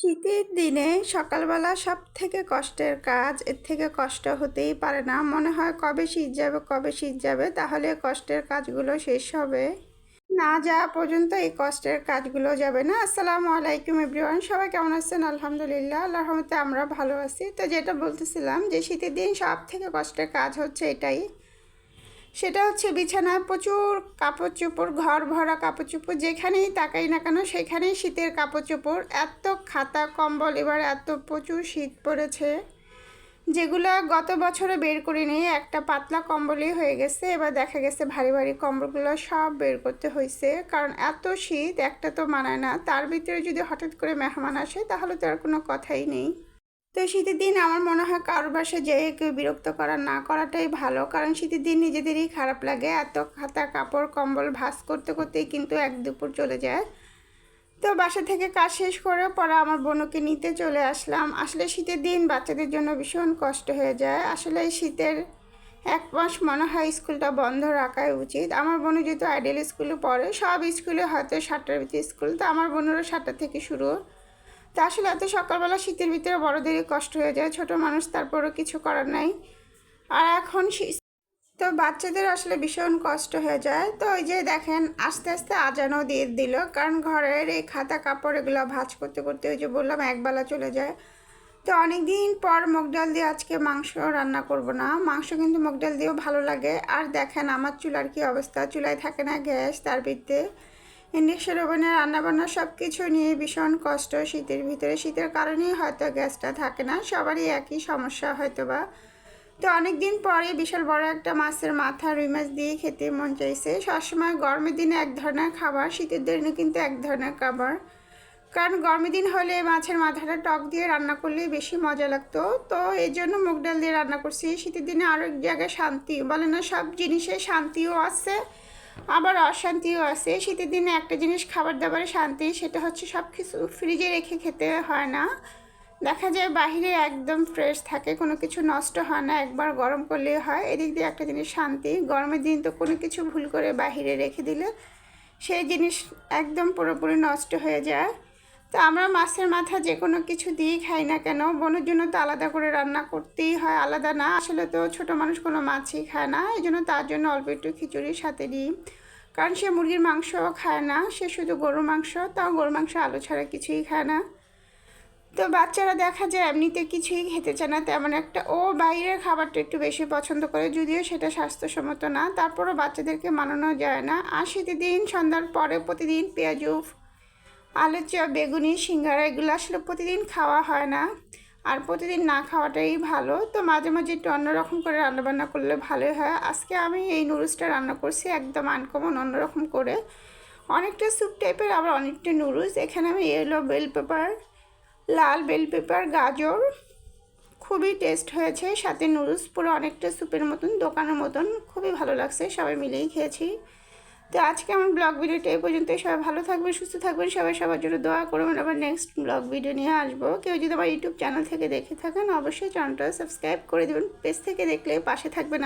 শীতের দিনে সকালবেলা সব থেকে কষ্টের কাজ, এর থেকে কষ্ট হতেই পারে না। মনে হয় কবে শীত যাবে, কবে শীত যাবে, তাহলে কষ্টের কাজগুলো শেষ হবে। না যাওয়া পর্যন্ত এই কষ্টের কাজগুলো যাবে না। আসসালামু আলাইকুম এভরিওয়ান, সবাই কেমন আছেন? আলহামদুলিল্লাহ আল্লাহ রহমতে আমরা ভালো আছি। তো যেটা বলতেছিলাম যে শীতের দিন সব থেকে কষ্টের কাজ হচ্ছে এটাই। সেটা হচ্ছে বিছানায় প্রচুর কাপড় চোপড়, ঘর ভরা কাপড় চোপড়, যেখানেই তাকাই না কেন সেখানেই শীতের কাপড় চোপড়। এত খাতা, কম্বল, এবার এত প্রচুর শীত পড়েছে, যেগুলো গত বছরে বের করে নিয়ে একটা পাতলা কম্বলই হয়ে গেছে, এবার দেখা গেছে ভারী ভারী কম্বলগুলো সব বের করতে হয়েছে কারণ এত শীত একটা তো মানায় না, তার ভিতরে যদি হঠাৎ করে মেহমান আসে, তাহলে তো আর কোনো কথাই নেই। তো শীতের দিন আমার মনে হয় কারোর বাসে যেয়ে কেউ বিরক্ত করা না করাটাই ভালো। কারণ শীতের দিন নিজেদেরই খারাপ লাগে। এত খাতা, কাপড়, কম্বল ভাস করতে করতেই কিন্তু এক দুপুর চলে যায়। তো বাসা থেকে কাজ শেষ করে পরে আমার বোনকে নিতে চলে আসলাম। আসলে শীতের দিন বাচ্চাদের জন্য ভীষণ কষ্ট হয়ে যায়। আসলে শীতের এক মাস মনে হয় স্কুলটা বন্ধ রাখাই উচিত। আমার বোনও যেহেতু আইডিয়াল স্কুলে পড়ে, সব স্কুলে হয়তো সাতটার ভিতরে স্কুল। তো আমার বোনেরও সাতটা থেকে শুরু। তা আসলে এত সকালবেলা শীতের ভিতরে বড়দেরই কষ্ট হয়ে যায়, ছোট মানুষ তারপরও কিছু করার নাই। আর এখন তো বাচ্চাদের আসলে ভীষণ কষ্ট হয়ে যায়। তো ওই যে দেখেন, আস্তে আস্তে আজানও দিয়ে দিল, কারণ ঘরের এই খাতা কাপড় এগুলো ভাজ করতে করতে ওই যে বললাম, একবেলা চলে যায়। তো অনেক দিন পর মুগ ডাল দিয়ে আজকে মাংস রান্না করব না। মাংস কিন্তু মুগ ডাল দিয়েও ভালো লাগে। আর দেখেন আমার চুলার কি অবস্থা? চুলায় থাকে না গ্যাস, তার ভিতরে ইন্ডাকশন ওভেনে রান্নাবান্না সব কিছু নিয়ে ভীষণ কষ্ট। শীতের ভিতরে, শীতের কারণেই হয়তো গ্যাসটা থাকে না, সবারই একই সমস্যা হয়তো বা তো অনেক দিন পরে বিশাল বড় একটা মাছের মাথা রুই মাছ দিয়ে খেতে মন চাইছে। সবসময় গরমের দিনে এক ধরনের খাবার, শীতের দিনে কিন্তু এক ধরনের খাবার। কারণ গরমের দিন হলে মাছের মাথাটা টক দিয়ে রান্না করলে বেশি মজা লাগতো। তো এই জন্য মুগ ডাল দিয়ে রান্না করছি। শীতের দিনে আরও এক জায়গায় শান্তি, বলে না সব জিনিসে শান্তিও আছে। আবার অশান্তিও আছে। শীতের দিনে একটা জিনিস খাবার দাবারে শান্তি, সেটা হচ্ছে সব কিছু ফ্রিজে রেখে খেতে হয় না। দেখা যায় বাহিরে একদম ফ্রেশ থাকে, কোনো কিছু নষ্ট হয় না, একবার গরম করলে হয়। এদিক দিয়ে একটা জিনিস শান্তি, গরমের দিন তো কোনো কিছু ভুল করে বাহিরে রেখে দিলে সেই জিনিস একদম পুরোপুরি নষ্ট হয়ে যায়। তো আমরা মাছের মাথা যে কোনো কিছু দিয়েই খাই না কেন? বোনের জন্য তো আলাদা করে রান্না করতেই হয়, আলাদা না। আসলে তো ছোটো মানুষ কোনো মাছই খায় না। এই জন্য তার জন্য অল্প একটু খিচুড়ির সাথে দিই কারণ সে মুরগির মাংসও খায় না, সে শুধু গরুর মাংস, তাও গরুর মাংস আলু ছাড়া কিছুই খায় না। তো বাচ্চারা দেখা যায় এমনিতে কিছুই খেতে চায় না, তেমন একটা। ও বাইরের খাবারটা একটু বেশি পছন্দ করে, যদিও সেটা স্বাস্থ্যসম্মত না। তারপরও বাচ্চাদেরকে মানানো যায় না। আর শীতের দিন, সন্ধ্যার পরে প্রতিদিন পেঁয়াজু আলুর চপ বেগুনি, সিঙ্গারা এগুলো আসলে প্রতিদিন খাওয়া হয় না। আর প্রতিদিন না খাওয়াটাই ভালো। তো মাঝে মাঝে একটু অন্যরকম করে রান্নাবান্না করলে ভালোই হয়। আজকে আমি এই নুডলসটা রান্না করছি একদম আনকমন অন্যরকম করে। অনেকটা স্যুপ টাইপের আবার অনেকটা নুডলস। এখানে আমি ইয়েলো বেল পেপার লাল বেল পেপার গাজর, খুবই টেস্ট হয়েছে। সাথে নুডলস পুরো অনেকটা স্যুপের মতন, দোকানের মতন। খুবই ভালো লাগছে, সবাই মিলেই খেয়েছি। তো আজকে আমার ব্লগ ভিডিওটা এই পর্যন্ত সবাই ভালো থাকবেন, সুস্থ থাকবেন, সবাই সবার জন্য দোয়া করবেন আবার নেক্সট ব্লগ ভিডিও নিয়ে আসব। কেউ যদি আমার ইউটিউব চ্যানেল থেকে দেখে থাকেন, অবশ্যই চ্যানেলটা সাবস্ক্রাইব করে দেবেন। পেজ থেকে দেখলে পাশে থাকবেন।